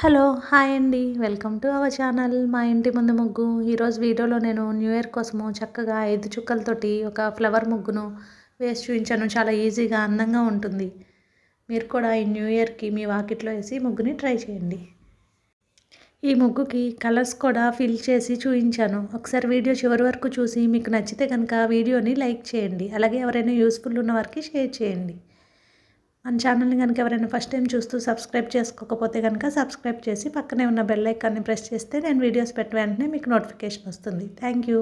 Hello hi అండి. Welcome to our channel. మా ఇంటి ముందు ముగ్గు. ఈరోజు వీడియోలో నేను న్యూ ఇయర్ కోసము చక్కగా ఐదు చుక్కలతోటి ఒక ఫ్లవర్ ముగ్గును వేసి చూపించాను. చాలా ఈజీగా అందంగా ఉంటుంది. మీరు కూడా ఈ న్యూ ఇయర్కి మీ వాకిట్లో వేసి ముగ్గుని ట్రై చేయండి. ఈ ముగ్గుకి కలర్స్ కూడా ఫిల్ చేసి చూపించాను. ఒకసారి వీడియో చివరి వరకు చూసి మీకు నచ్చితే కనుక వీడియోని లైక్ చేయండి. అలాగే ఎవరైనా యూస్ఫుల్ ఉన్న వారికి షేర్ చేయండి. మన ఛానల్ని కనుక ఎవరైనా ఫస్ట్ టైం చూస్తూ సబ్స్క్రైబ్ చేసుకోకపోతే కనుక సబ్స్క్రైబ్ చేసి పక్కనే ఉన్న బెల్ ఐకాన్ని ప్రెస్ చేస్తే నేను వీడియోస్ పెట్టిన వెంటనే మీకు నోటిఫికేషన్ వస్తుంది. థ్యాంక్ యూ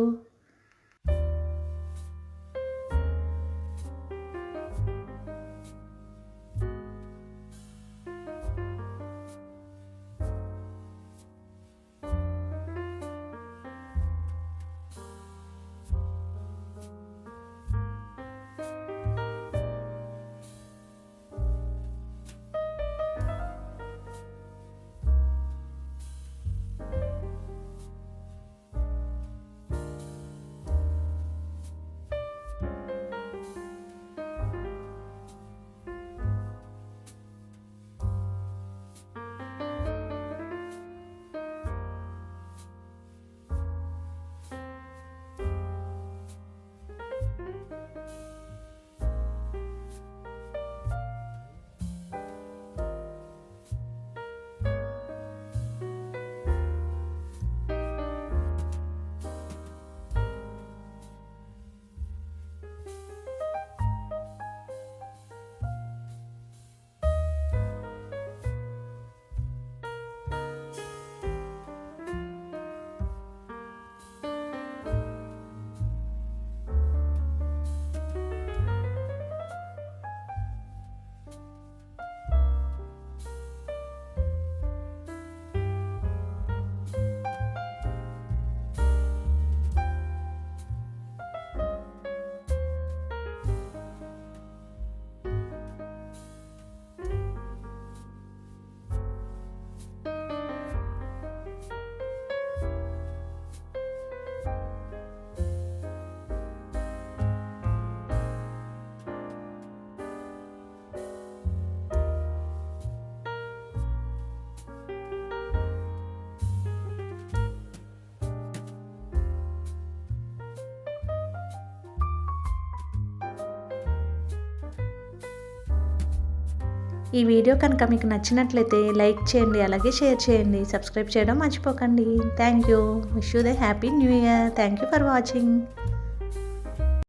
ఈ వీడియో కనుక మీకు నచ్చినట్లయితే లైక్ చేయండి అలాగే షేర్ చేయండి. సబ్స్క్రైబ్ చేయడం మర్చిపోకండి. Thank you wish you the happy new year thank you for watching